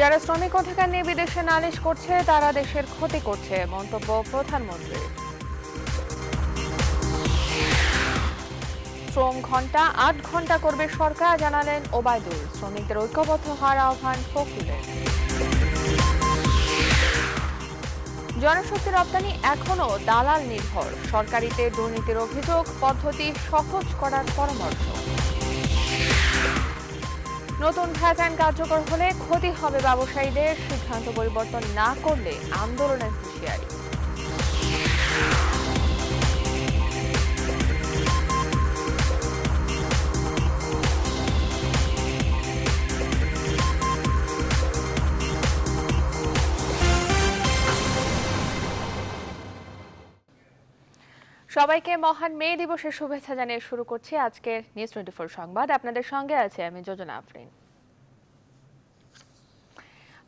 যারা শ্রমিক অধিকার নিয়ে বিদেশে নালিশ করছে, তারা দেশের ক্ষতি করছে, মন্তব্য প্রধানমন্ত্রী শ্রম ঘণ্টা আট ঘণ্টা করবে সরকার, জানালেন ওবায়দুল। শ্রমিকদের ঐক্যবদ্ধ হওয়ার আহ্বান ফখরুলের জনশক্তি রপ্তানি এখনও দালাল নির্ভর। সরকারিতে দুর্নীতির অভিযোগ, পদ্ধতি সহজ করার পরামর্শ। নতুন ভ্যাট কার্যকর হলে ক্ষতি হবে ব্যবসায়ীদের সিদ্ধান্ত পরিবর্তন না করলে আন্দোলনের হুঁশিয়ারি। সবাইকে মহান মে দিবসের শুভেচ্ছা জানিয়ে শুরু করছি আজকের নিউজ টোয়েন্টি ফোর সংবাদ। আপনাদের সঙ্গে আছে আমি যোজনা আফরিন।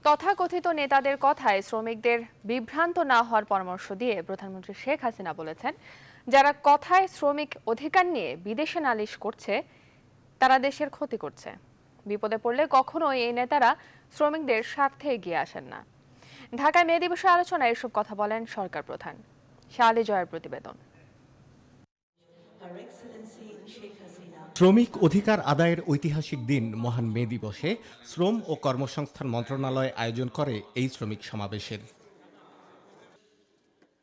তথাকথিত নেতাদের কথায় শ্রমিকদের বিভ্রান্ত না হওয়ার পরামর্শ দিয়ে প্রধানমন্ত্রী শেখ হাসিনা বলেছেন, যারা কথায় শ্রমিক অধিকার নিয়ে বিদেশে নালিশ করছে, তারা দেশের ক্ষতি করছে। বিপদে পড়লে কখনোই এই নেতারা শ্রমিকদের স্বার্থে এগিয়ে আসেন না। ঢাকায় মে দিবসের আলোচনায় এসব কথা বলেন সরকার প্রধান। শালি জয়ের প্রতিবেদন। শ্রমিক অধিকার আদায়ের ঐতিহাসিক দিন মহান মে দিবসে শ্রম ও কর্মসংস্থান মন্ত্রণালয় আয়োজন করে এই শ্রমিক সমাবেশের।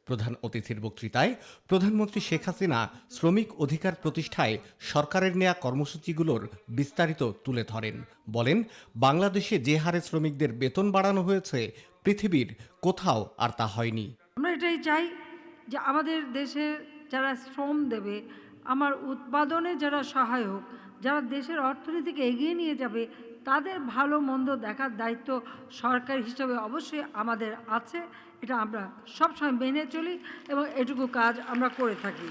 প্রধান অতিথির বক্তৃতায় প্রধানমন্ত্রী শেখ হাসিনা শ্রমিক অধিকার প্রতিষ্ঠায় সরকারের নেয়া কর্মসূচিগুলোর বিস্তারিত তুলে ধরেন। বলেন বাংলাদেশে যে হারে শ্রমিকদের বেতন বাড়ানো হয়েছে পৃথিবীর কোথাও আর তা হয়নি। আমরা এটাই চাই যে আমাদের দেশে যারা শ্রম দেবে আমার উৎপাদনে যারা সহায়ক যারা দেশের অর্থনীতিকে এগিয়ে নিয়ে যাবে তাদের ভালো মন্দ দেখার দায়িত্ব সরকার হিসাবে অবশ্যই আমাদের আছে। এটা আমরা সবসময় মেনে চলি এবং এটুকু কাজ আমরা করে থাকি।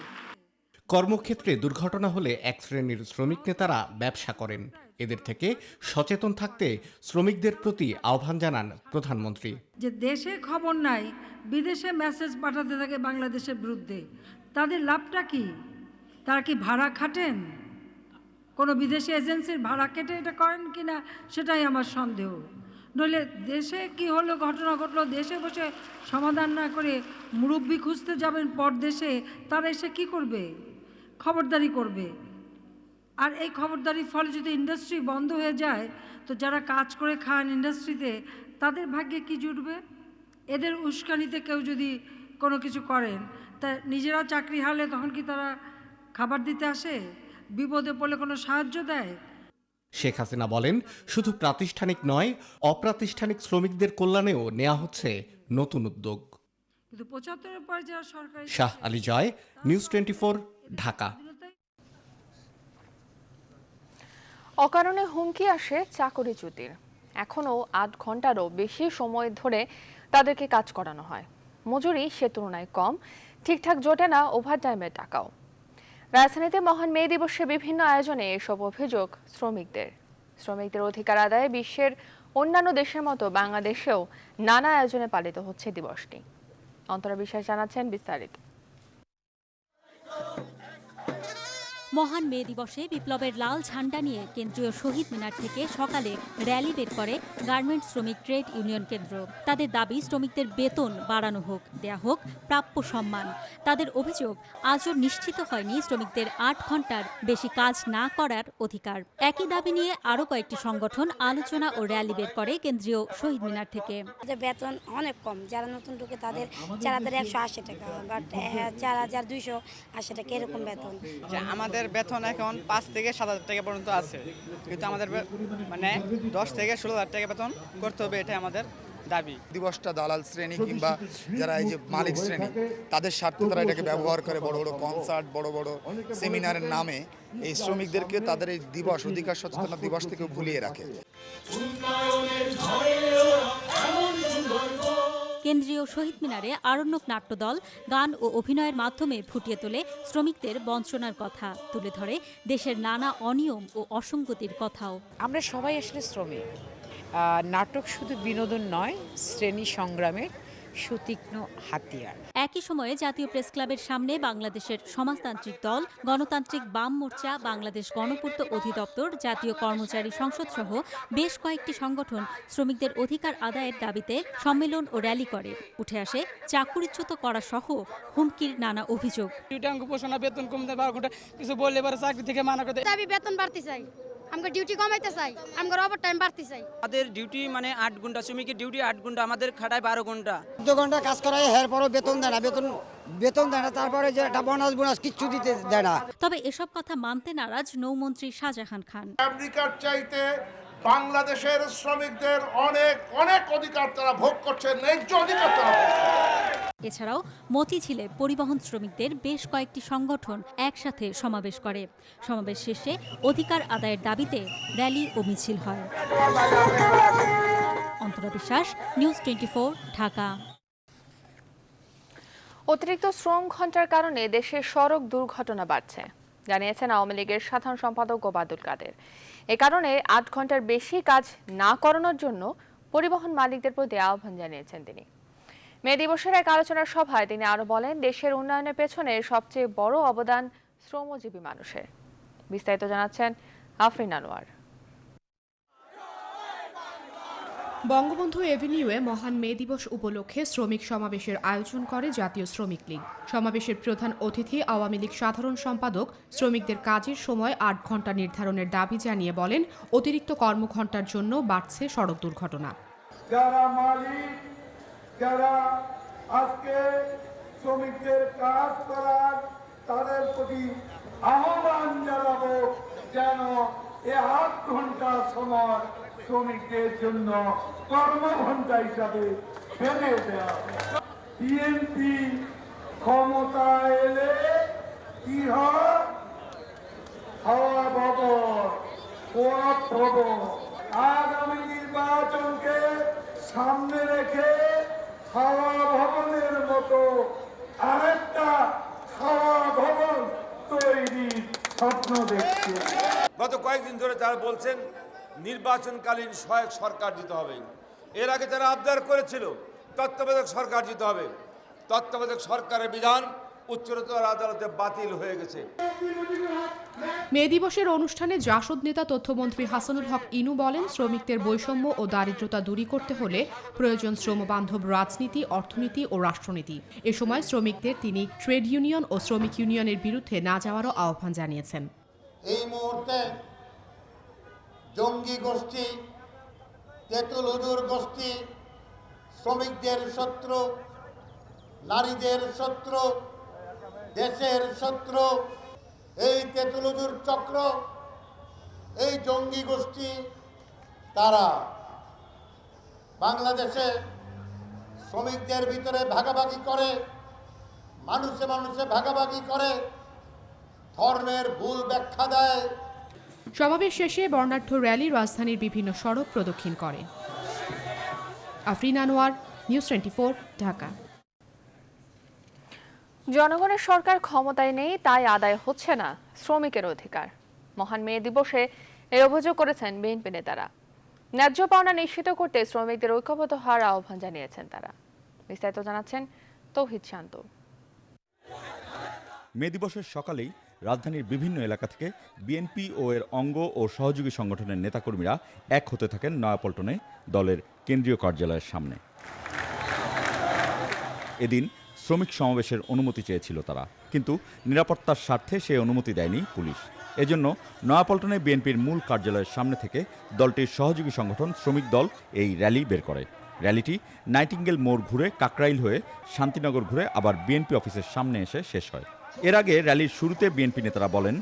কর্মক্ষেত্রে দুর্ঘটনা হলে এক শ্রেণির শ্রমিক নেতারা ব্যবসা করেন। এদের থেকে সচেতন থাকতে শ্রমিকদের প্রতি আহ্বান জানান প্রধানমন্ত্রী। যে দেশে খবর নাই বিদেশে মেসেজ পাঠাতে থাকে বাংলাদেশের বিরুদ্ধে। তাদের লাভটা কি? তারা কি ভাড়া খাটেন? কোনো বিদেশি এজেন্সির ভাড়া কেটে এটা করেন কি না সেটাই আমার সন্দেহ। নইলে দেশে কি হলো, ঘটনা ঘটলো, দেশে বসে সমাধান না করে মুরব্বি খুঁজতে যাবেন পরদেশে, তারা এসে কি করবে? খবরদারি করবে। আর এই খবরদারির ফলে যদি ইন্ডাস্ট্রি বন্ধ হয়ে যায়, তো যারা কাজ করে খান ইন্ডাস্ট্রিতে, তাদের ভাগ্যে কি জুটবে? এদের উস্কানিতে কেউ যদি কোনো কিছু করেন, তা নিজেরা চাকরি হারলে তখন কি তারা খাবার দিতে আসে? বিপদে পড়লে কোনো সাহায্য দেয়? শেখ হাসিনা বলেন শুধু প্রাতিষ্ঠানিক নয় অপ্রাতিষ্ঠানিক শ্রমিকদের কল্যাণেও নেওয়া হচ্ছে নতুন উদ্যোগ। কিন্তু পঁচাত্তরের পরে যারা সরকারি শাহ আলী জয় নিউজ টোয়েন্টি ঢাকা। অকারণে হুমকি আসে চাকরিচ্যুতির এখনও আট ঘন্টারও বেশি সময় ধরে তাদেরকে কাজ করানো হয়। মজুরি সে তুলনায় কম। ঠিকঠাক জোটে না ওভারটাইমের টাকাও। রাজধানীতে মহান মে দিবসে বিভিন্ন আয়োজনে এসব অভিযোগ শ্রমিকদের। শ্রমিকদের অধিকার আদায়ে বিশ্বের অন্যান্য দেশের মতো বাংলাদেশেও নানা আয়োজনে পালিত হচ্ছে দিবসটি। অন্তরা বিশ্বাস জানাচ্ছেন বিস্তারিত। মহান মে দিবসে বিপ্লবের লাল ঝান্ডা নিয়ে কেন্দ্রীয় শহীদ মিনার থেকে সকালে র্যালি বের করে গার্মেন্টস শ্রমিক ট্রেড ইউনিয়ন কেন্দ্র। তাদের দাবি শ্রমিকদের বেতন বাড়ানো হোক দেয়া হোক প্রাপ্য সম্মান। তাদের অভিযোগ আজও নিশ্চিত হয়নি শ্রমিকদের আট ঘণ্টার বেশি কাজ না করার অধিকার। একই দাবি নিয়ে আরও কয়েকটি সংগঠন আলোচনা ও র্যালি বের করে কেন্দ্রীয় শহীদ মিনার থেকে। বেতন অনেক কম যারা নতুন ঢুকে তাদের চার হাজার একশো আশি টাকা বাট চার হাজার দুইশো আশি টাকা এরকম বেতন। যে আমাদের বেতন এখন পাঁচ থেকে সাত হাজার টাকা পর্যন্ত আছে। কিন্তু আমাদের মানে দশ থেকে ষোলো হাজার টাকা বেতন করতে হবে এটাই আমাদের দাবি। দিবসটা দালাল শ্রেণি কিংবা যারা এই যে মালিক শ্রেণি তাদের স্বার্থে তারা এটাকে ব্যবহার করে বড় বড় কনসার্ট বড় বড় সেমিনারের নামে এই শ্রমিকদেরকে তাদের এই দিবস অধিকার সচেতনতা দিবস থেকে ভুলিয়ে রাখে। কেন্দ্রীয় শহীদ মিনারে আরণ্যক নাট্যদল গান ও অভিনয়ের মাধ্যমে ফুটিয়ে তোলে শ্রমিকদের বঞ্চনার কথা, তুলে ধরে দেশের নানা অনিয়ম ও অসঙ্গতির কথাও। আমরা সবাই আসলে শ্রমিক। নাটক শুধু বিনোদন নয়, শ্রেণি সংগ্রামের সুতীক্ষ্ণ হাতিয়ার। একই সময়ে জাতীয় প্রেস ক্লাবের সামনে বাংলাদেশের সমাজতান্ত্রিক দল গণতান্ত্রিক বাম মোর্চা বাংলাদেশ গণপূর্ত অধিদপ্তর জাতীয় কর্মচারী সংসদ সহ বেশ কয়েকটি সংগঠন শ্রমিকদের অধিকার আদায়ের দাবিতে সম্মেলন ও র্যালি করে। উঠে আসে চাকুরিচ্যুত করা সহ হুমকির নানা অভিযোগ। বেতন কমতে কিছু বললে এবারে চাকরি থেকে মানা করতে দাবি বেতন বাড়তে চাই। আমাকে ডিউটি কমাইতে চাই আমাকে ওভার টাইম বাড়তে চাই। আমাদের ডিউটি মানে আট ঘণ্টা শ্রমিকের ডিউটি আট ঘণ্টা আমাদের খাটায় বারো ঘণ্টা। চোদ্দ ঘণ্টা কাজ করায় এর পরও বেতন দেয় না। বেতন বেতন দেয় না তারপরে যে একটা বোনাস বোনাস কিচ্ছু দিতে দেয় না। তবে এসব কথা মানতে নারাজ নৌমন্ত্রী শাহজাহান খান। আমেরিকার চাইতে বাংলাদেশের শ্রমিকদের অনেক অনেক অধিকার তারা ভোগ করছে ন্যায্য অধিকার তারা ভোগ করছে। এছাড়াও মতিঝিলে পরিবহন শ্রমিকদের বেশ কয়েকটি সংগঠন একসাথে সমাবেশ করে। সমাবেশ শেষে অধিকার আদায়ের দাবিতে র্যালি ও মিছিল হয়। বিশ্বাস নিউজ টোয়েন্টি ঢাকা। অতিরিক্ত শ্রম ঘণ্টার কারণে দেশে সড়ক দুর্ঘটনা বাড়ছে, জানিয়েছেন আওয়ামী লীগের সাধারণ সম্পাদক ওবায়দুল কাদের। এ কারণে আট ঘণ্টার বেশি কাজ না করানোর জন্য পরিবহন মালিকদের প্রতি আহ্বান জানিয়েছেন তিনি। মে দিবসের এক আলোচনার সভায় তিনি আরও বলেন দেশের উন্নয়নের পেছনে সবচেয়ে বড় অবদান শ্রমজীবী মানুষের। বিস্তারিত জানাচ্ছেন আফরিন আনোয়ার। বঙ্গবন্ধু এভিনিউয়ে মহান মে দিবস উপলক্ষে শ্রমিক সমাবেশের আয়োজন করে জাতীয় শ্রমিক লীগ। সমাবেশের প্রধান অতিথি আওয়ামী লীগ সাধারণ সম্পাদক শ্রমিকদের কাজের সময় আট ঘণ্টা নির্ধারণের দাবি জানিয়ে বলেন অতিরিক্ত কর্মঘণ্টার জন্য বাড়ছে সড়ক দুর্ঘটনা। যারা মালিক যারা আজকে শ্রমিকদের কাজ করার তাদের প্রতি আহ্বান জানাব যেন এ আট ঘণ্টা সময় শ্রমিকদের জন্য কর্মঘণ্টা হিসাবে বেঁধে দেওয়া বিএনপি ক্ষমতা এলে কি হাওয়া ওয়াক ভবন আগামী নির্বাচনকে সামনে রেখে হাওয়া ভবনের মতো আরেকটা খাওয়া ভবন তৈরির স্বপ্ন দেখছে। গত কয়েকদিন ধরে তারা বলছেন, নির্বাচনকালীন সহায়ক সরকার দিতে হবে। এর আগে তারা আবদার করেছিল, তত্ত্বাবধায়ক সরকার দিতে হবে। তত্ত্বাবধায়ক সরকারের বিধান উচ্চতর আদালতে বাতিল হয়ে গেছে। মে দিবসের অনুষ্ঠানে জাসদ নেতা তথ্যমন্ত্রী হাসানুল হক ইনু বলেন শ্রমিকদের বৈষম্য ও দারিদ্রতা দূরী করতে হলে প্রয়োজন শ্রমবান্ধব রাজনীতি অর্থনীতি ও রাষ্ট্রনীতি। এ সময় শ্রমিকদের তিনি ট্রেড ইউনিয়ন ও শ্রমিক ইউনিয়নের বিরুদ্ধে না যাওয়ারও আহ্বান জানিয়েছেন। এই মুহূর্তে জঙ্গি গোষ্ঠী তেঁতুল হুজুর গোষ্ঠী শ্রমিকদের শত্রু নারীদের শত্রু দেশের শত্রু, এই তেঁতুলুজুর চক্র, এই জঙ্গি গোষ্ঠী, তারা বাংলাদেশে শ্রমিকদের ভিতরে ভাগাভাগি করে, মানুষে মানুষে ভাগাভাগি করে, ধর্মের ভুল ব্যাখ্যা দেয়। সমাবেশ শেষে বর্ণাঢ্য র্যালি রাজধানীর বিভিন্ন সড়ক প্রদক্ষিণ করে। Afrin Anwar, news twenty Dhaka. জনগণের সরকার ক্ষমতায় নেই, তাই আদায় হচ্ছে না শ্রমিকের অধিকার। মহান মে দিবসে এই অভিযোগ করেছেন বিএনপি নেতারা। ন্যায্য পাওনা নিশ্চিত করতে শ্রমিকদের ঐক্যবদ্ধ হওয়ার আহ্বান জানিয়েছেন তারা। বিস্তারিত জানাচ্ছেন তৌহিদ শান্ত। মে দিবসের সকালেই রাজধানীর বিভিন্ন এলাকা থেকে বিএনপি ও এর অঙ্গ ও সহযোগী সংগঠনের নেতাকর্মীরা এক হতে থাকেন নয়াপল্টনে দলের কেন্দ্রীয় কার্যালয়ের সামনে। এদিন শ্রমিক সমাবেশের অনুমতি চেয়েছিল তারা, কিন্তু নিরাপত্তার স্বার্থে সেই অনুমতি দেয়নি পুলিশ। এজন্য নয়াপল্টনে বিএনপির মূল কার্যালয়ের সামনে থেকে দলটির সহযোগী সংগঠন শ্রমিক দল এই র্যালি বের করে। র্যালিটি নাইটিঙ্গেল মোড় ঘুরে কাকরাইল হয়ে শান্তিনগর ঘুরে আবার বিএনপি অফিসের সামনে এসে শেষ হয়। এর আগে র্যালির শুরুতে বিএনপি নেতারা বলেন,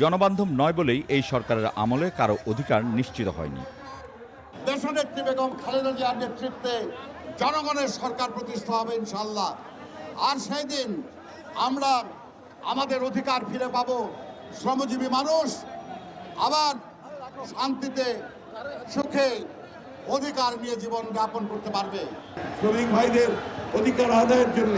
জনবান্ধব নয় বলেই এই সরকারের আমলে কারও অধিকার নিশ্চিত হয়নি। দেশনেত্রী বেগম খালেদা জিয়ার নেতৃত্বে জনগণের সরকার প্রতিষ্ঠা হবে ইনশাল্লাহ আর সেই দিন আমরা আমাদের অধিকার ফিরে পাবো। শ্রমজীবী মানুষ আবার শান্তিতে, সুখে অধিকার নিয়ে জীবন যাপন করতে পারবে। শ্রমিক ভাইদের অধিকার আদায়ের জন্য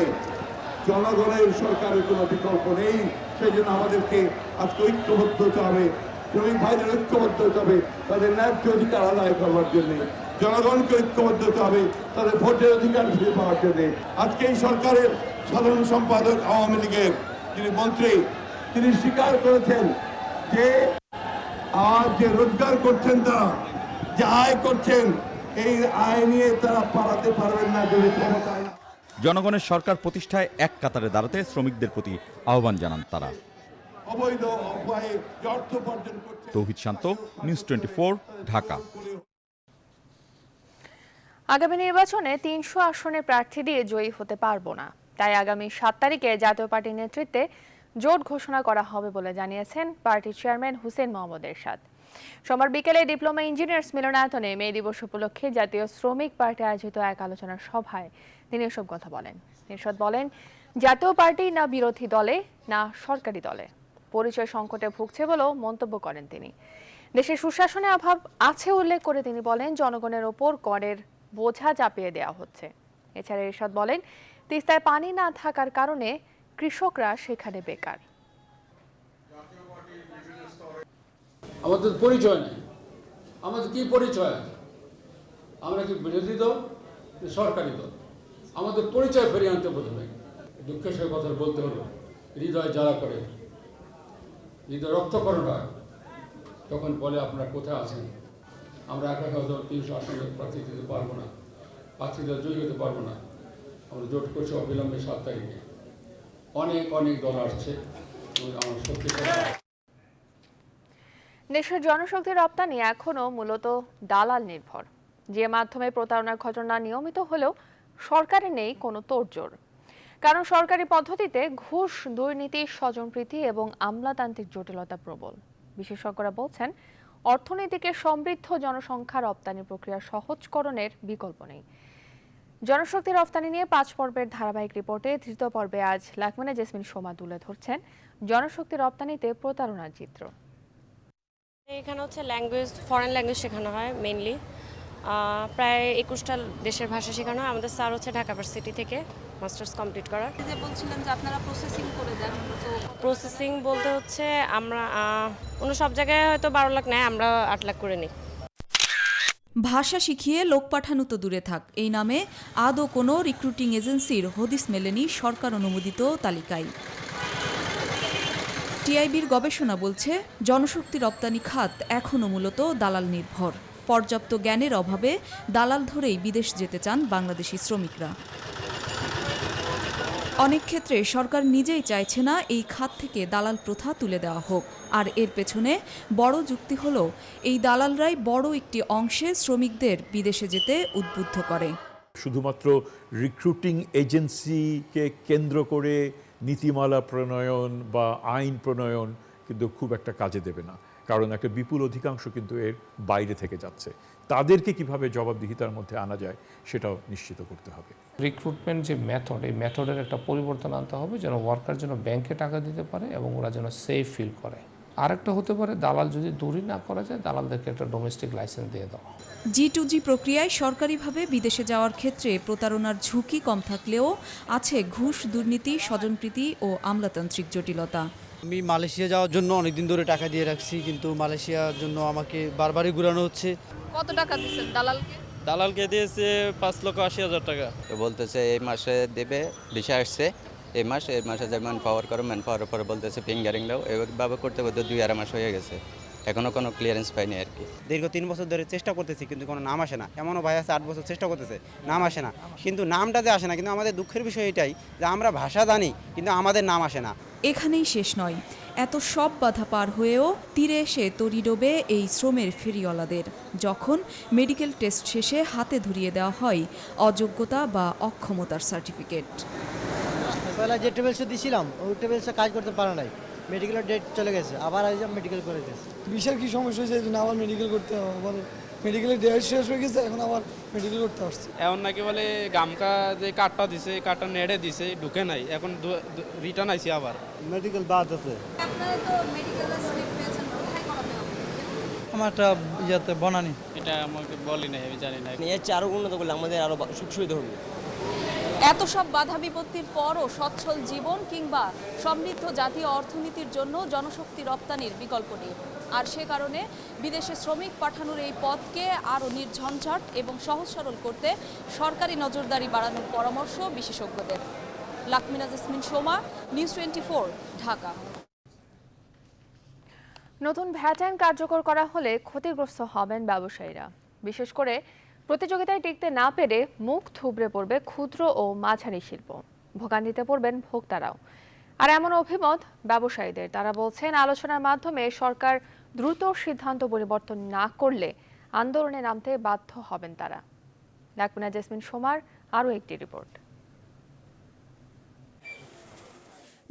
জনগণের সরকারের কোনো বিকল্প নেই। সেই জন্য আমাদেরকে আজকে ঐক্যবদ্ধ হতে হবে। শ্রমিক ভাইদের ঐক্যবদ্ধ হতে হবে, তাদের ন্যায্য অধিকার আদায় করবার জন্যে। জনগণকে ঐক্যবদ্ধ হতে হবে, তাদের ভোটের অধিকার ফিরে পাওয়ার জন্যে। আজকে এই সরকারের সাধারণ সম্পাদক আওয়ামী লীগের যিনি মন্ত্রী তিনি স্বীকার করেছেন যে আজ যে রোজগার করছেন তারা যে আয় করছেন এই আয় নিয়ে তারা পালাতে পারবেন না যদি ক্ষমতায় জনগণের সরকার প্রতিষ্ঠায় এক কাতারে দাঁড়াতে শ্রমিকদের প্রতি আহ্বান জানান তারা। অবৈধ উপায়ে অর্থ উপার্জন করছে তৌহিদ শান্ত নিউজ টোয়েন্টি ঢাকা। আগামী নির্বাচনে তিনশো আসনে প্রার্থী দিয়ে জয়ী হতে পারব না। তাই আগামী সাত তারিখে জাতীয় পার্টির নেতৃত্বে জোট ঘোষণা করা হবে বলে জানিয়েছেন পার্টির চেয়ারম্যান হুসেন মোহাম্মদ এরশাদ। সোমবার বিকেলে ডিপ্লোমা ইঞ্জিনিয়ার্স মিলনায়তনে মে দিবস উপলক্ষে জাতীয় শ্রমিক পার্টি আয়োজিত এক আলোচনা সভায় তিনি এসব কথা বলেন। এরশাদ বলেন, জাতীয় পার্টি না বিরোধী দলে, না সরকারি দলে। পরিচয় সংকটে ভুগছে বলেও মন্তব্য করেন তিনি। দেশে সুশাসনের অভাব আছে উল্লেখ করে তিনি বলেন, জনগণের ওপর করের বোঝা চাপিয়ে দেওয়া হচ্ছে। এছাড়া এরশাদ বলেন তিস্তায় পানি না থাকার কারণে কৃষকরা সেখানে বেকার। আমাদের পরিচয় নেই। আমাদের কি পরিচয়? আমরা কি বিরোধী দল সরকারি দল? আমাদের পরিচয় ফিরিয়ে আনতে প্রথমে দুঃখের সঙ্গে কথা বলতে হলো। হৃদয় জ্বালা করে। হৃদয় রক্তকরণ হয়। তখন বলে, আপনারা কোথায় আছেন? আমরা একা হয়তো তিনশো আসনে প্রার্থী দিতে পারব না। প্রার্থীদের জয়ী হতে পারব না। আমরা জোট করছি অবিলম্বে সাত তারিখে। অনেক অনেক দল আসছে। আমার সত্যি দেশের জনশক্তি রপ্তানি এখনও মূলত দালাল নির্ভর। যে মাধ্যমে প্রতারণার ঘটনা নিয়মিত হলেও সরকারে নেই কোনো তোড়জোড়। কারণ সরকারি পদ্ধতিতে ঘুষ, দুর্নীতি, স্বজনপ্রীতি এবং আমলাতান্ত্রিক জটিলতা প্রবল। বিশেষজ্ঞরা বলছেন, অর্থনীতিকে সমৃদ্ধ জনসংখ্যা রপ্তানি প্রক্রিয়া সহজকরণের বিকল্প নেই। জনশক্তি রপ্তানি নিয়ে পাঁচ পর্বের ধারাবাহিক রিপোর্টে তৃতীয় পর্বে আজ লাকমানে জেসমিন সোমা তুলে ধরছেন জনশক্তি রপ্তানিতে প্রতারণার চিত্র। এখানে হচ্ছে ল্যাঙ্গুয়েজ ফরেন ল্যাঙ্গুয়েজ শেখানো হয় মেনলি প্রায় একুশটা দেশের ভাষা শেখানো হয়। আমাদের স্যার হচ্ছে ঢাকা ভার্সিটি থেকে মাস্টার্স কমপ্লিট করা যে বলছিলেন যে আপনারা প্রসেসিং করে দেন প্রসেসিং বলতে হচ্ছে আমরা অন্য সব জায়গায় হয়তো বারো লাখ নেয় আমরা আট লাখ করে নিই। ভাষা শিখিয়ে লোক পাঠানো তো দূরে থাক। এই নামে আদৌ কোনো রিক্রুটিং এজেন্সির হদিস মেলেনি সরকার অনুমোদিত তালিকায়। টিআইবির গবেষণা বলছে, জনশক্তি রপ্তানি খাত এখনও মূলত দালাল নির্ভর। পর্যাপ্ত জ্ঞানের অভাবে দালাল ধরেই বিদেশ যেতে চান বাংলাদেশি শ্রমিকরা। অনেক ক্ষেত্রে সরকার নিজেই চাইছে না এই খাত থেকে দালাল প্রথা তুলে দেওয়া হোক। আর এর পেছনে বড় যুক্তি হলো, এই দালালরাই বড় একটি অংশে শ্রমিকদের বিদেশে যেতে উদ্বুদ্ধ করে। শুধুমাত্র রিক্রুটিং এজেন্সিকে কেন্দ্র করে নীতিমালা প্রণয়ন বা আইন প্রণয়ন কিন্তু খুব একটা কাজে দেবে না। কারণ একটা বিপুল অধিকাংশ কিন্তু এর বাইরে থেকে যাচ্ছে। তাদেরকে কীভাবে জবাবদিহিতার মধ্যে আনা যায় সেটাও নিশ্চিত করতে হবে। রিক্রুটমেন্ট যে মেথড এই মেথডের একটা পরিবর্তন আনতে হবে যেন ওয়ার্কার যেন ব্যাংকে টাকা দিতে পারে এবং ওরা যেন সেফ ফিল করে। আরেকটা হতে পারে দালাল যদি দূরই না করা যায় দালালদেরকে একটা ডোমেস্টিক লাইসেন্স দিয়ে দেওয়া জি টু জি প্রক্রিয়ায় সরকারিভাবে বিদেশে যাওয়ার ক্ষেত্রে প্রতারণার ঝুঁকি কম থাকলেও আছে ঘুষ দুর্নীতি স্বজনপ্রীতি ও আমলাতান্ত্রিক জটিলতা। আমি মালয়েশিয়া যাওয়ার জন্য অনেক দিন ধরে টাকা দিয়ে রাখছি কিন্তু মালয়েশিয়ার জন্য আমাকে বারবারই ঘুরানো হচ্ছে। কত টাকা দিচ্ছেন দালালকে? দালালকে দিয়েছে পাঁচ লক্ষ আশি হাজার টাকা। তো বলতেছে এই মাসে দেবে ভিসা আসছে এই মাস এই মাসে যে ম্যান পাওয়ার করো ম্যান পাওয়ার পরে বলতেছে ফিঙ্গারিং দাও। এইভাবে করতে করতে দুই আড়াই মাস হয়ে গেছে। এখনও কোনো ক্লিয়ারেন্স পাইনি আর কি। দীর্ঘ তিন বছর ধরে চেষ্টা করতেছি কিন্তু কোনো নাম আসে না। এমনও ভাই আছে আট বছর চেষ্টা করতেছে নাম আসে না। কিন্তু নামটা যে আসে না কিন্তু আমাদের দুঃখের বিষয় এটাই যে আমরা ভাষা জানি কিন্তু আমাদের নাম আসে না। এখানেই শেষ নয়। এত সব বাধা পার হয়েও তীরে এসে তরি ডোবে এই শ্রমের ফেরিওয়ালাদের। যখন মেডিকেল টেস্ট শেষে হাতে ধরিয়ে দেওয়া হয় অযোগ্যতা বা অক্ষমতার সার্টিফিকেট পয়লা যে টেবিলসে দিছিলাম ওই টেবিলসে কাজ করতে পারে নাই। মেডিকেলের ডেট চলে গেছে আবার আজ মেডিকেল করে দিয়েছে। বিশাল কি সমস্যা হয়েছে? এই জন্য আবার মেডিকেল করতে হবে। আবার মেডিকেলের ডেট শেষ হয়ে গেছে এখন আবার মেডিকেল করতে আসছে। এখন নাকি বলে গামকা যে কার্ডটা দিছে এই কার্ডটা নেড়ে দিছে ঢুকে নাই। এখন রিটার্ন আইছি আবার। মেডিকেল বাদ আছে। আপনারা তো মেডিকেল স্লিপ পেয়েছেন কোথায় করাতে হবে? আমার একটা ইয়াতে বনানি। এটা আমাকে বলি নাই আমি জানি না এর চেয়ে আরও উন্নত করলে আমাদের আরও সুখ সুবিধা হবে। এত সব বাধা বিপত্তির পরও সচ্ছল জীবন কিংবা সমৃদ্ধ জাতীয় অর্থনীতির জন্য জনশক্তি রপ্তানির বিকল্প নেই। আর সে কারণে বিদেশে শ্রমিক পাঠানোর এই পথকে আরও নির্ঝঞ্ঝাট এবং সহজ সরল করতে সরকারি নজরদারি বাড়ানোর পরামর্শ বিশেষজ্ঞদের। Lakmina Jasmine Soma, news twenty four, Dhaka. নতুন ভ্যাট আইন কার্যকর করা হলে ক্ষতিগ্রস্ত হবেন ব্যবসায়ীরা। বিশেষ করে প্রতিযোগিতায় টিকতে না পেরে মুখ থুবড়ে পড়বে ক্ষুদ্র ও মাঝারি শিল্প। ভোগান্তিতে পড়বেন ভোক্তারাও। আর এমন অভিমত ব্যবসায়ীদের। তারা বলছেন, আলোচনার মাধ্যমে সরকার দ্রুত সিদ্ধান্ত পরিবর্তন না করলে আন্দোলনে নামতে বাধ্য হবেন তারা। লাকমিনা জেসমিন সোমার আরও একটি রিপোর্ট।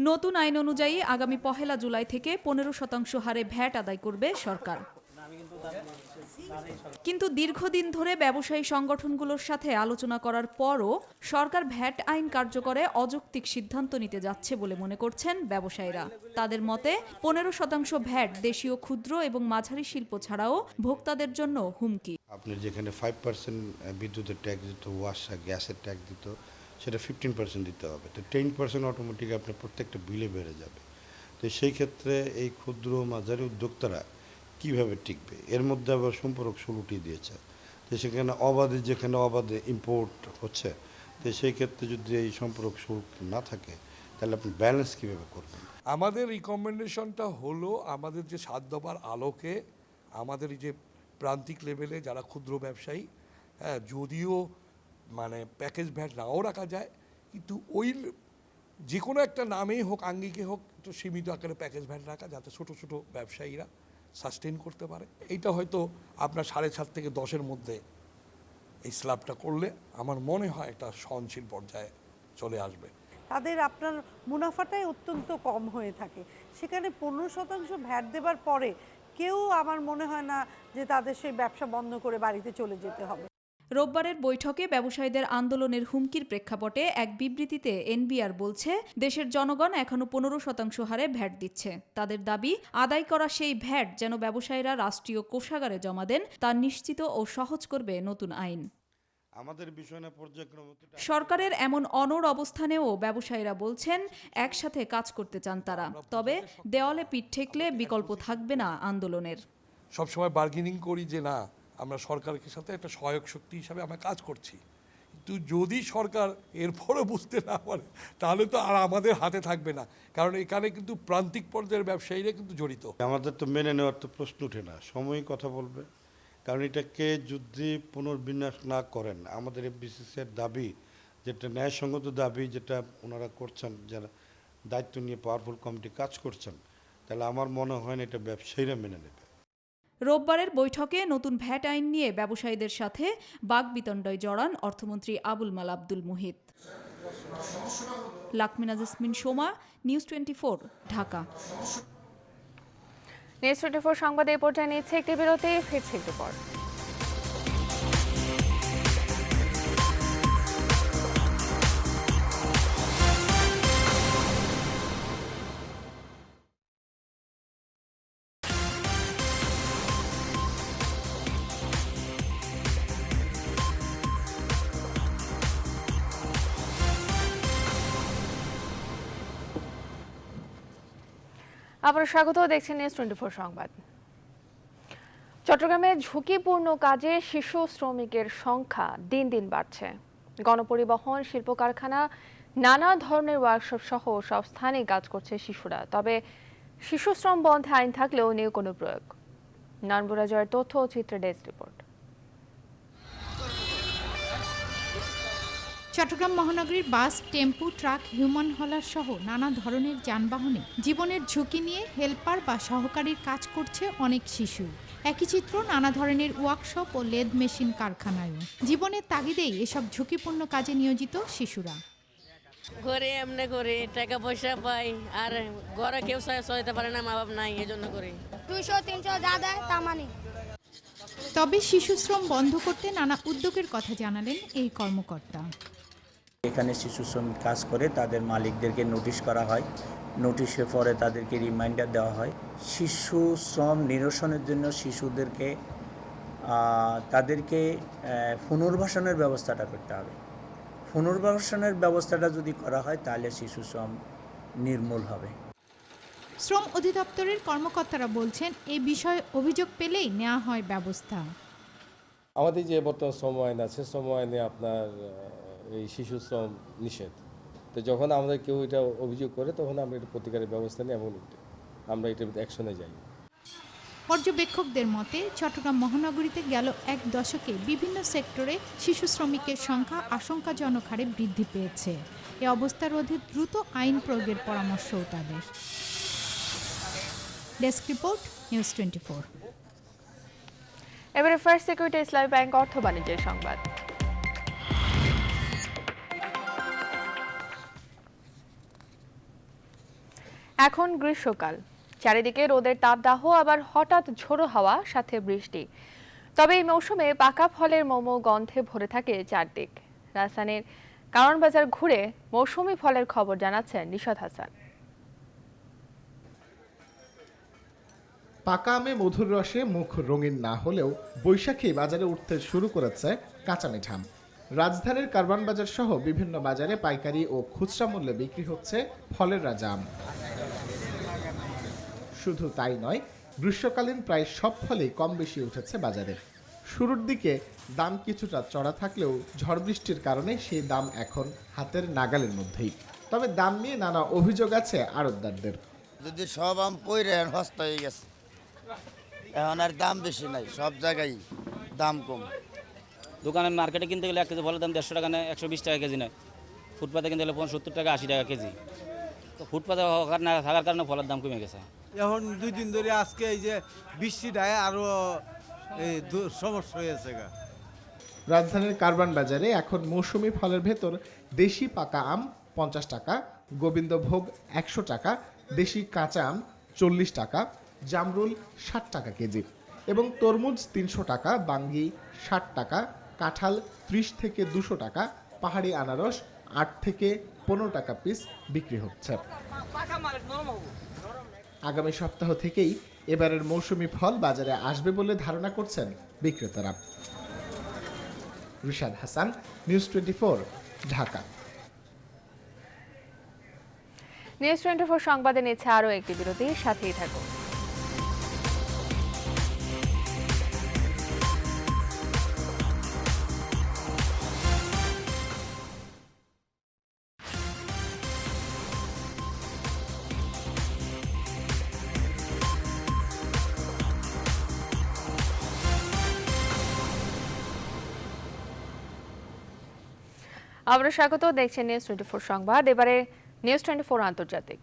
নতুন আইন অনুযায়ী আগামী পহেলা জুলাই থেকে পনেরো শতাংশ হারে ভ্যাট আদায় করবে সরকার। কিন্তু দীর্ঘদিন ধরে ব্যবসায়ী সংগঠনগুলোর সাথে আলোচনা করার পরও সরকার ভ্যাট আইন কার্যকরে অযৌক্তিক সিদ্ধান্ত নিতে যাচ্ছে বলে মনে করছেন ব্যবসায়ীরা। তাদের মতে পনেরো শতাংশ ভ্যাট দেশীয় ক্ষুদ্র এবং মাঝারি শিল্প ছাড়াও ভোক্তাদের জন্য হুমকি। আপনার যেখানে ফাইভ পার্সেন্ট বিদ্যুতের ট্যাক্স দিত ওয়াশা গ্যাসের ট্যাক্স দিত সেটা ফিফটিন পার্সেন্ট দিতে হবে। তো টেন পার্সেন্ট অটোমেটিক আপনার প্রত্যেকটা বিলে বেড়ে যাবে। তো সেই ক্ষেত্রে এই ক্ষুদ্র মাঝারি উদ্যোক্তারা কীভাবে টিকবে? এর মধ্যে আবার সম্পর্ক শুরুটি দিয়েছে। তো সেখানে অবাধে, যেখানে অবাধে ইম্পোর্ট হচ্ছে, তো সেই ক্ষেত্রে যদি এই সম্পর্ক শুরু না থাকে, তাহলে আপনি ব্যালেন্স কীভাবে করবেন? আমাদের রিকমেন্ডেশনটা হলো আমাদের যে সাত দফার আলোকে, আমাদের যে প্রান্তিক লেভেলে যারা ক্ষুদ্র ব্যবসায়ী হ্যাঁ যদিও মানে প্যাকেজ ভ্যাট নাও রাখা যায়, কিন্তু ওই যে কোনো একটা নামেই হোক, আঙ্গিকে হোক, একটু সীমিত আকারে প্যাকেজ ভ্যাট রাখা, যাতে ছোট ছোট ব্যবসায়ীরা সাস্টেন করতে পারে। এইটা হয়তো আপনার সাড়ে সাত থেকে দশের মধ্যে এই স্ল্যাবটা করলে আমার মনে হয় একটা সহনশীল পর্যায়ে চলে আসবে। তাদের আপনার মুনাফাটাই অত্যন্ত কম হয়ে থাকে। সেখানে পনেরো শতাংশ ভ্যাট দেবার পরে কেউ আমার মনে হয় না যে তাদের সেই ব্যবসা বন্ধ করে বাড়িতে চলে যেতে হবে। রোববারের বৈঠকে ব্যবসায়ীদের আন্দোলনের হুমকির প্রেক্ষাপটে এক বিবৃতিতে এনবিআর বলছে দেশের জনগণ এখনও পনেরো শতাংশ হারে ভ্যাট দিচ্ছে। তাদের দাবি আদায় করা সেই ভ্যাট যেন ব্যবসায়ীরা রাষ্ট্রীয় কোষাগারে জমা দেন তা নিশ্চিত ও সহজ করবে নতুন আইন। আমাদের বিষয় না পর্যায়ক্রম সরকারের এমন অনড় অবস্থানেও ব্যবসায়ীরা বলছেন একসাথে কাজ করতে চান তারা। তবে দেওয়ালে পিঠ ঠেকলে বিকল্প থাকবে না আন্দোলনের। সবসময় বার্গেনিং করি যে না আমরা সরকারের সাথে একটা সহায়ক শক্তি হিসাবে আমরা কাজ করছি। কিন্তু যদি সরকার এরপরও বুঝতে না পারে, তাহলে তো আর আমাদের হাতে থাকবে না। কারণ এখানে কিন্তু প্রান্তিক পর্যায়ের ব্যবসায়ীরা কিন্তু জড়িত। আমাদের তো মেনে নেওয়ার তো প্রশ্ন ওঠে না সময় কথা বলবে। কারণ এটাকে যদি পুনর্বিন্যাস না করেন, আমাদের বিসিসির দাবি, যেটা ন্যায়সঙ্গত দাবি, যেটা ওনারা করছেন, যারা দায়িত্ব নিয়ে পাওয়ারফুল কমিটি কাজ করছেন, তাহলে আমার মনে হয় না এটা ব্যবসায়ীরা মেনে নেবে। রোববারের বৈঠকে নতুন ভ্যাট আইন নিয়ে ব্যবসায়ীদের সাথে বাগবিতণ্ডয় জড়ান অর্থমন্ত্রী Abul Mal Abdul Muhith. Lakmina Jasmine Soma, news twenty Dhaka. News twenty সংবাদ পর্যায়ে নিচ্ছে একটি বিরতি, ফিরছে একটু পর। আবার স্বাগত দেখছেন নিউজ টোয়েন্টি ফোর সংবাদ। চট্টগ্রামে ঝুঁকিপূর্ণ কাজে শিশু শ্রমিকের সংখ্যা দিন দিন বাড়ছে। গণপরিবহন শিল্প কারখানা নানা ধরনের ওয়ার্কশপ সহ সব স্থানে কাজ করছে শিশুরা। তবে শিশু শ্রম বন্ধে আইন থাকলেও নেই কোনো প্রয়োগ। নানবুরা জয়ের তথ্য ও চিত্রে ডেস্ক রিপোর্ট। চট্টগ্রাম মহানগরীর বাস টেম্পু ট্রাক হিউম্যান হলার সহ নানা ধরনের যানবাহনে জীবনের ঝুঁকি নিয়ে হেল্পার বা সহকারীর কাজ করছে অনেক শিশু। একই চিত্র নানা ধরনের ওয়ার্কশপ ও লেদ মেশিন কারখানায়ও। জীবনের তাগিদেই এসব ঝুঁকিপূর্ণ কাজে নিয়োজিত শিশুরা। ঘরে এমনি করে টাকা পয়সা পাই আর ঘরে কেউ সহায়তা পারে না মা বাপ নাই এই জন্য করি। দুইশো তিনশো যা দেয় তা মানি। তবে শিশু শ্রম বন্ধ করতে নানা উদ্যোগের কথা জানালেন এই কর্মকর্তা। এখানে শিশু শ্রমিক কাজ করে তাদের মালিকদেরকে নোটিশ করা হয়। নোটিশের পরে তাদেরকে রিমাইন্ডার দেওয়া হয়। শিশু শ্রম নিরসনের জন্য শিশুদেরকে তাদেরকে পুনর্বাসনের ব্যবস্থাটা করতে হবে। পুনর্বাসনের ব্যবস্থাটা যদি করা হয় তাহলে শিশু শ্রম নির্মূল হবে। শ্রম অধিদপ্তরের কর্মকর্তারা বলছেন এই বিষয়ে অভিযোগ পেলেই নেওয়া হয় ব্যবস্থা। আমাদের যে বর্তমান শ্রম আইন আছে শ্রম আইনে আপনার এই শিশু শ্রম নিষেধ। তো যখন আমাদের কেউ এটা অভিযোগ করে তখন আমরা এটা প্রতিকারের ব্যবস্থা নিই এবং আমরা এটার অ্যাকশনে যাই। পর্যবেক্ষকদের মতে চট্টগ্রাম মহানগরীতে গেল এক দশকে বিভিন্ন সেক্টরে শিশু শ্রমিকের সংখ্যা আশঙ্কাজনক হারে বৃদ্ধি পেয়েছে। এ অবস্থা রোধে দ্রুত আইন প্রয়োগের পরামর্শও তাদের। Desk report news twenty four. এবারে ফার্স্ট সিকিউরিটি ইসলামী ব্যাংক অর্থ বাণিজ্যের সংবাদ। এখন গ্রীষ্মকাল। চারিদিকে রোদের তাপদাহ, আবার হঠাৎ ঝোড়ো হাওয়া, সাথে বৃষ্টি। তবে এই মৌসুমে পাকা ফলের মোমো গন্ধে ভরে থাকে চারদিক। রাজধানীর কারণ বাজার ঘুরে মৌসুমি ফলের খবর জানাচ্ছেন নিশাদ হাসান। পাকা আমে মধুর রসে মুখ রঙিন না হলেও বৈশাখী বাজারে উঠতে শুরু করেছে কাঁচা মিঠাম রাজধানীর কারবান বাজার সহ বিভিন্ন বাজারে পাইকারি ও খুচরা মূল্যে বিক্রি হচ্ছে ফলের রাজা আম। শুধু তাই নয় গ্রীষ্মকালীন প্রায় সব ফলেই কম বেশি উঠেছে বাজারে। শুরুর দিকে দাম কিছুটা চড়া থাকলেও ঝড় বৃষ্টির কারণে সেই দাম এখন হাতের নাগালের মধ্যেই। তবে দাম নিয়ে নানা অভিযোগ আছে আড়তদারদের। যদি সব আম পইরে হস্ত হয়ে গেছে এখন আর দাম বেশি নাই সব জায়গায় দাম কম। দোকানে মার্কেটে কিনতে গেলে এক কেজি ফলের দাম দেড়শো টাকা নেয় একশো বিশ টাকা কেজি নেয়। ফুটপাতে কিনতে গেলে সত্তর টাকা আশি টাকা কেজি। তো ফুটপাতে থাকার কারণে ফলের দাম কমে গেছে। এখন দুই দিন ধরে আজকে এই যে বৃষ্টিটায় আরও এই সমস্যা হয়েছে গা। রাজধানীর কারবান বাজারে এখন মৌসুমি ফলের ভেতর দেশি পাকা আম পঞ্চাশ টাকা গোবিন্দভোগ একশো টাকা দেশি কাঁচা আম চল্লিশ টাকা জামরুল ষাট টাকা কেজি এবং তরমুজ তিনশো টাকা বাঙ্গি ষাট টাকা কাঁঠাল ত্রিশ থেকে দুশো টাকা পাহাড়ি আনারস আট থেকে পনেরো টাকা পিস বিক্রি হচ্ছে। আগামী সপ্তাহ থেকেই এবারের মৌসুমি ফল বাজারে আসবে বলে ধারণা করছেন বিক্রেতারা। Rishad Hasan, news twenty four, Dhaka. News twenty four সংবাদে নিচ্ছে আরও একটি বিরতি, সাথেই থাকুন। আমরা স্বাগত দেখছেন নিউজ টোয়েন্টি ফোর সংবাদ। এবারে নিউজ টোয়েন্টি ফোর আন্তর্জাতিক।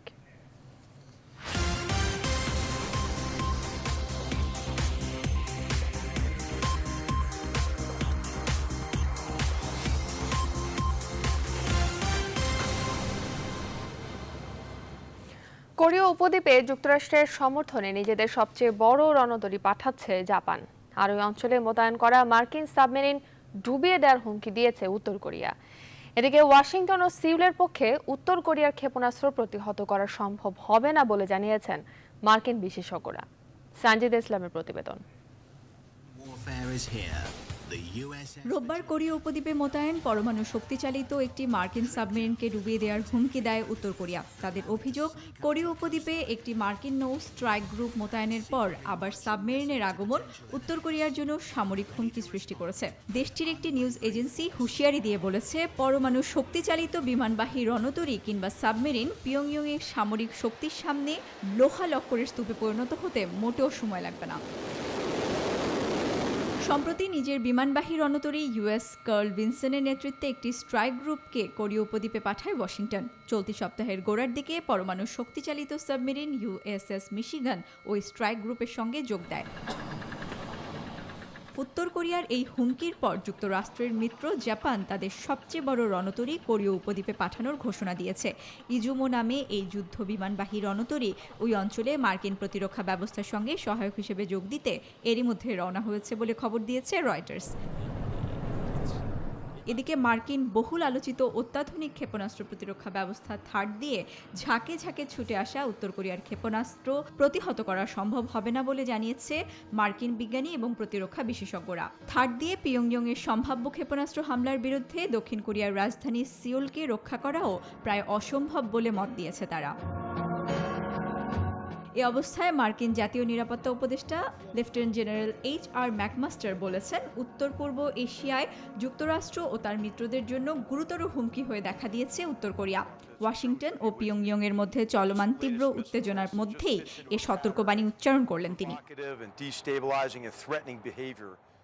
কোরীয় উপদ্বীপে যুক্তরাষ্ট্রের সমর্থনে নিজেদের সবচেয়ে বড় রণতরী পাঠাচ্ছে জাপান। আর ওই অঞ্চলে মোতায়েন করা মার্কিন সাবমেরিন ডুবিয়ে দেওয়ার হুমকি দিয়েছে উত্তর কোরিয়া। এদিকে ওয়াশিংটন ও সিউলের পক্ষে উত্তর কোরিয়ার ক্ষেপণাস্ত্র প্রতিহত করা সম্ভব হবে না বলে জানিয়েছেন মার্কিন বিশেষজ্ঞরা। সানজিদ ইসলামের প্রতিবেদন। রোববার কোরীয় উপদ্বীপে মোতায়েন পরমাণু শক্তিচালিত একটি মার্কিন সাবমেরিনকে ডুবিয়ে দেওয়ার হুমকি দেয় উত্তর কোরিয়া। তাদের অভিযোগ, কোরীয় উপদ্বীপে একটি মার্কিন নৌ স্ট্রাইক গ্রুপ মোতায়েনের পর আবার সাবমেরিনের আগমন উত্তর কোরিয়ার জন্য সামরিক হুমকি সৃষ্টি করেছে। দেশটির একটি নিউজ এজেন্সি হুঁশিয়ারি দিয়ে বলেছে, পরমাণু শক্তিচালিত বিমানবাহী রণতরী কিংবা সাবমেরিন পিয়ংইয়ংয়ের সামরিক শক্তির সামনে লোহা লক্করের স্তূপে পরিণত হতে মোটেও সময় লাগবে না। সম্প্রতি নিজের বিমানবাহী রণতরী ইউএস কার্ল ভিনসনের নেতৃত্বে একটি স্ট্রাইক গ্রুপকে কোরীয় উপদ্বীপে পাঠায় ওয়াশিংটন। চলতি সপ্তাহের গোড়ার দিকে পরমাণু শক্তিচালিত সাবমেরিন ইউএসএস মিশিগান ওই স্ট্রাইক গ্রুপের সঙ্গে যোগ দেয়। উত্তর কোরিয়ার এই হুমকির পর যুক্তরাষ্ট্রের মিত্র জাপান তাদের সবচেয়ে বড় রণতরী কোরীয় উপদ্বীপে পাঠানোর ঘোষণা দিয়েছে। ইজুমো নামে এই যুদ্ধ বিমানবাহী রণতরী ওই অঞ্চলে মার্কিন প্রতিরক্ষা ব্যবস্থার সঙ্গে সহায়ক হিসেবে যোগ দিতে এরই মধ্যে রওনা হয়েছে বলে খবর দিয়েছে রয়টার্স। এদিকে মার্কিন বহুল আলোচিত অত্যাধুনিক ক্ষেপণাস্ত্র প্রতিরক্ষা ব্যবস্থা থার্ড দিয়ে ঝাঁকে ঝাঁকে ছুটে আসা উত্তর কোরিয়ার ক্ষেপণাস্ত্র প্রতিহত করা সম্ভব হবে না বলে জানিয়েছে মার্কিন বিজ্ঞানী এবং প্রতিরক্ষা বিশেষজ্ঞরা। থার্ড দিয়ে পিয়ংইয়ংয়ের সম্ভাব্য ক্ষেপণাস্ত্র হামলার বিরুদ্ধে দক্ষিণ কোরিয়ার রাজধানী সিওলকে রক্ষা করাও প্রায় অসম্ভব বলে মত দিয়েছে তারা। এ অবস্থায় মার্কিন জাতীয় নিরাপত্তা উপদেষ্টা lieutenant general H R McMaster বলেছেন, উত্তর পূর্ব এশিয়ায় যুক্তরাষ্ট্র ও তার মিত্রদের জন্য গুরুতর হুমকি হয়ে দেখা দিয়েছে উত্তর কোরিয়া। ওয়াশিংটন ও পিয়ংইয়ং এর মধ্যে চলমান তীব্র উত্তেজনার মধ্যেই এ সতর্কবাণী উচ্চারণ করলেন তিনি।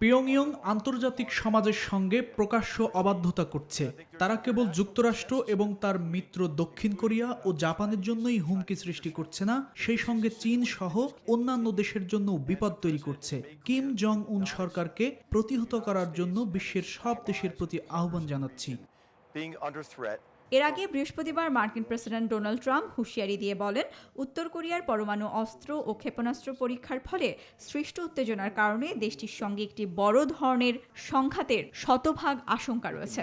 পিয়ংইয়ং আন্তর্জাতিক সমাজের সঙ্গে প্রকাশ্য অবাধ্যতা করছে। তারা কেবল যুক্তরাষ্ট্র এবং তার মিত্র দক্ষিণ কোরিয়া ও জাপানের জন্যই হুমকি সৃষ্টি করছে না, সেই সঙ্গে চীন সহ অন্যান্য দেশের জন্য বিপদ তৈরি করছে। কিম জং উন সরকারকে প্রতিহত করার জন্য বিশ্বের সব দেশের প্রতি আহ্বান জানাচ্ছি। এর আগে বৃহস্পতিবার মার্কিন প্রেসিডেন্ট ডোনাল্ড ট্রাম্প হুঁশিয়ারি দিয়ে বলেন উত্তর কোরিয়ার পরমাণু অস্ত্র ও ক্ষেপণাস্ত্র পরীক্ষার ফলে সৃষ্ট উত্তেজনার কারণে দেশটির সঙ্গে একটি বড় ধরনের সংঘাতের শতভাগ আশঙ্কা রয়েছে।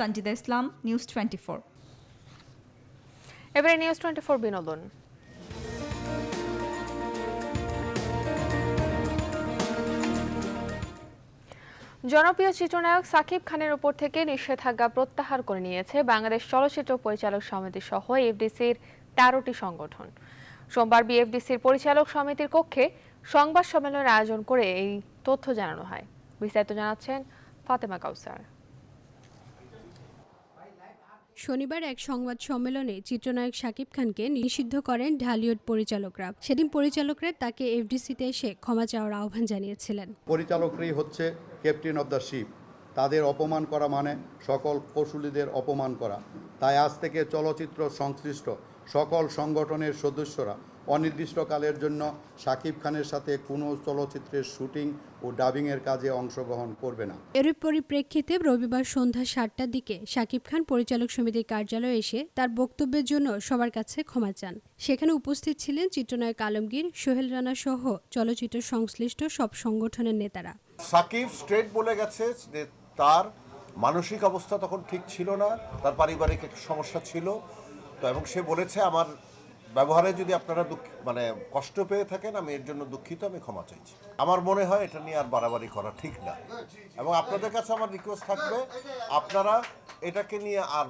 সঞ্জিদা ইসলাম নিউজ টোয়েন্টি এবারে নিউজ টোয়েন্টি ফোর বিনোদন। জনপ্রিয় চিত্রনায়ক সাকিব খানের উপর থেকে নিষেধাজ্ঞা প্রত্যাহার করে নিয়েছে বাংলাদেশ চলচ্চিত্র পরিচালক সমিতি সহ এফডিসির তেরোটি সংগঠন। সোমবার বিএফডিসির পরিচালক সমিতির কক্ষে সংবাদ সম্মেলনের আয়োজন করে এই তথ্য জানানো হয়। বিস্তারিত জানাচ্ছেন ফাতেমা কাউসার। শনিবার এক সংবাদ সম্মেলনে চিত্রনায়ক শাকিব খানকে নিষিদ্ধ করেন ঢালিউড পরিচালকরা। সেদিন পরিচালকরা তাকে এফডিসিতে এসে ক্ষমা চাওয়ার আহ্বান জানিয়েছিলেন। পরিচালকরাই হচ্ছে ক্যাপ্টেন অব দ্য শিপ। তাদের অপমান করা মানে সকল কৌশলীদের অপমান করা। তাই আজ থেকে চলচ্চিত্র সংশ্লিষ্ট সকল সংগঠনের সদস্যরা অনির্দিষ্টকালের জন্য শাকিব খানের সাথে কোনো চলচ্চিত্রের শুটিং ও ডাবিংয়ের কাজে অংশগ্রহণ করবে না। এর পরিপ্রেক্ষিতে রবিবার সন্ধ্যা সাতটার দিকে শাকিব খান পরিচালক সমিতির কার্যালয়ে এসে তার বক্তব্যের জন্য সবার কাছে ক্ষমা চান। সেখানে উপস্থিত ছিলেন চিত্রনায়ক আলমগীর সোহেল রানা সহ চলচ্চিত্র সংশ্লিষ্ট সব সংগঠনের নেতারা। সাকিব স্ট্রেট বলে গেছে যে তার মানসিক অবস্থা তখন ঠিক ছিল না তার পারিবারিক একটা সমস্যা ছিল তো এবং সে বলেছে, আমার ব্যবহারে যদি আপনারা দুঃখ মানে কষ্ট পেয়ে থাকেন, আমি এর জন্য দুঃখিত, আমি ক্ষমা চাইছি। আমার মনে হয় এটা নিয়ে আর বাড়াবাড়ি করা ঠিক না। এবং আপনাদের কাছে আমার রিকোয়েস্ট থাকবে, আপনারা এটাকে নিয়ে আর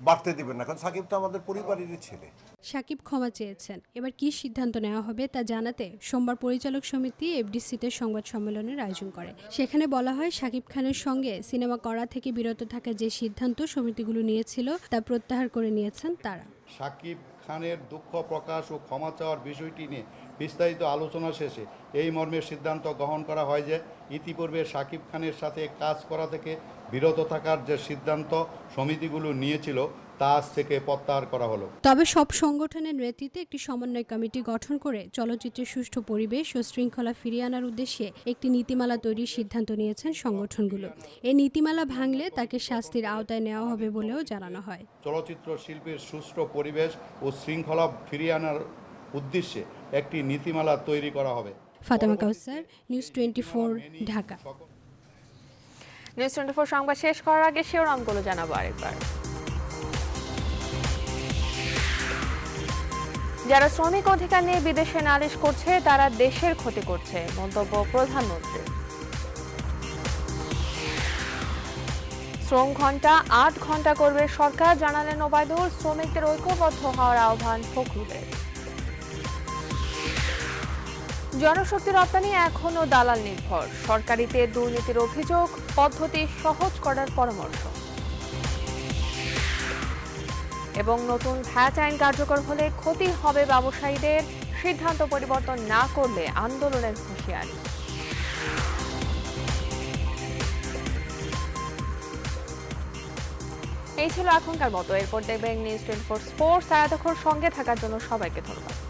বাড়তে দিবেন না, কারণ সাকিব তো আমাদের পরিবারেরই ছেলে। সাকিব ক্ষমা চেয়েছেন। এবার কি সিদ্ধান্ত নেওয়া হবে তা জানাতে সোমবার পরিচালক সমিতি এফডিসিতে সংবাদ সম্মেলনের আয়োজন করে। সেখানে বলা হয়, সাকিব খানের সঙ্গে সিনেমা করা থেকে বিরত থাকার যে সিদ্ধান্ত সমিতিগুলো নিয়েছিল, তা প্রত্যাহার করে নিয়েছেন তারা। শাকিব খানের দুঃখ প্রকাশ ও ক্ষমা চাওয়ার বিষয়টি নিয়ে বিস্তারিত আলোচনা শেষে এই মর্মের সিদ্ধান্ত গ্রহণ করা হয় যে, ইতিপূর্বে শাকিব খানের সাথে কাজ করা থেকে বিরত থাকার যে সিদ্ধান্ত সমিতিগুলো নিয়েছিল তা আজ থেকে প্রত্যাহার করা হলো। তবে সব সংগঠনের নেতৃত্বে একটি সমন্বয় কমিটি গঠন করে চলচ্চিত্রের সুষ্ঠু পরিবেশ ও শৃঙ্খলা ফিরিয়ে আনার উদ্দেশ্যে একটি নীতিমালা তৈরির সিদ্ধান্ত নিয়েছেন সংগঠনগুলো। এই নীতিমালা ভাঙলে তাকে শাস্তির আওতায় নেওয়া হবে বলেও জানানো হয়। চলচ্চিত্র শিল্পের সুষ্ঠু পরিবেশ ও শৃঙ্খলা ফিরিয়ে আনার উদ্দেশ্যে একটি নীতিমালা তৈরি করা হবে। Fatema Kawsar news twenty Dhaka. News twenty four সংবাদ শেষ করার আগে শিরোনামগুলো জানাব আরেকবার। যারা শ্রমিক অধিকার নিয়ে বিদেশে নালিশ করছে, তারা দেশের ক্ষতি করছে, মন্তব্য প্রধানমন্ত্রী শ্রম ঘণ্টা আট ঘণ্টা করবে সরকার, জানালেন ওবায়দুল। শ্রমিকদের ঐক্যবদ্ধ হওয়ার আহ্বান ফখরুলের। জনশক্তি রপ্তানি এখনও দালাল নির্ভর। সরকারিতে দুর্নীতির অভিযোগ, পদ্ধতি সহজ করার পরামর্শ। এবং নতুন ভ্যাট আইন কার্যকর হলে ক্ষতি হবে ব্যবসায়ীদের, সিদ্ধান্ত পরিবর্তন না করলে আন্দোলনের হুঁশিয়ারি। এই ছিল এখনকার মতো। এরপর দেখবেন নিউজ টোয়েন্টি ফোর স্পোর্টস আর সঙ্গে থাকার জন্য সবাইকে ধন্যবাদ।